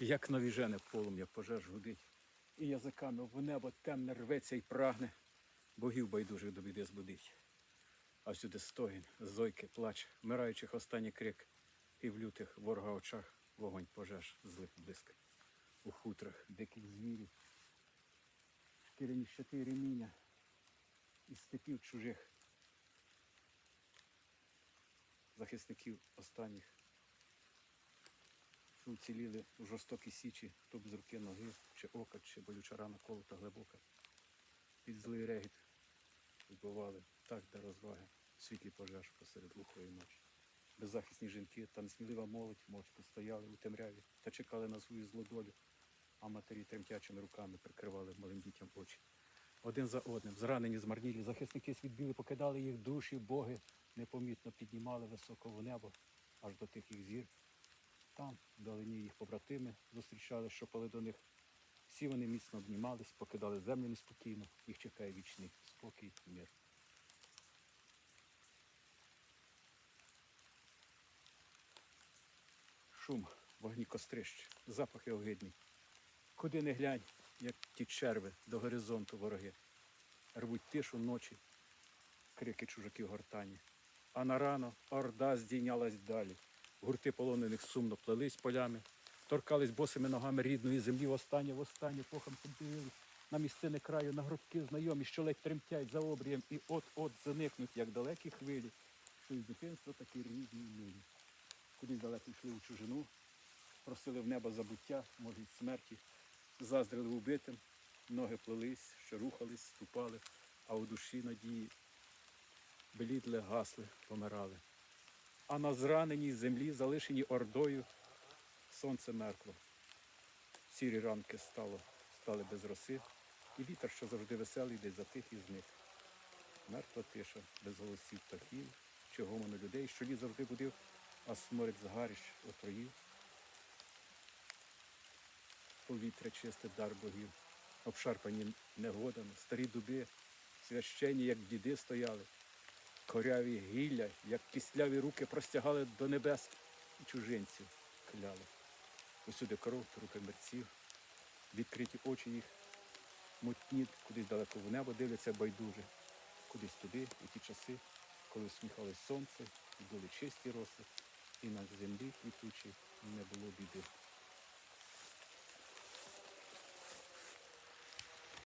Як навіжене полум'я пожеж гудить, і язиками в небо темне рветься і прагне, богів байдужих до біди збудить. А всюди стогін, зойки, плач, вмираючих останній крик, і в лютих ворога очах вогонь пожеж злих блиск. У хутрах диких звірів, шкіряні щити і реміння, із степів чужих, захисників останніх вціліли у жорстокій січі, хто без руки ноги, чи ока, чи болюча рана колота глибока. Під злий регіт вбивали так для розваги світлі пожеж посеред глухої ночі. Беззахисні жінки та несмілива молодь мовчки стояли у темряві та чекали на свою злу долю, а матері тремтячими руками прикривали малим дітям очі. Один за одним, зранені, змарнілі, захисники світ покидали їх душі, боги непомітно піднімали високо в небо, аж до тих їх зір, там, вдалині їх побратими, зустрічали, що пали до них. Всі вони міцно обнімались, покидали землю неспокійно, їх чекає вічний спокій і мир. Шум, вогні кострищ, запахи огидні. Куди не глянь, як ті черви до горизонту вороги. Рвуть тишу ночі, крики чужаків гортані. А на рано орда здійнялась далі. Гурти полонених сумно плелись полями, торкались босими ногами рідної землі востаннє, востаннє похом подивились на місцини краю, на гробки знайомі, що ледь тремтять за обрієм і от-от заникнуть, як далекі хвилі, що із дитинства такі рідні милі. Кудись далеко йшли у чужину, просили в небо забуття, може, й смерті, заздрили убитим, ноги плелись, що рухались, ступали, а у душі надії блідли, гасли, помирали. А на зраненій землі, залишеній ордою, сонце меркло. Сірі ранки стало, стали без роси, і вітер, що завжди веселий, десь затих і зник. Мертва тиша, без голосів птахів, чи гомону людей, що ліс завжди будив, а сморід згарищ отруїв. Повітря чисте дар богів, обшарпані негодами, старі дуби, священні, як діди стояли, коряві гілля, як кисляві руки простягали до небес і чужинців кляли. Усюди кров, трупи мерців, відкриті очі їх, мутні, кудись далеко в небо дивляться байдуже, кудись туди, у ті часи, коли усміхалось сонце, і були чисті роси, і на землі квітучі не було біди.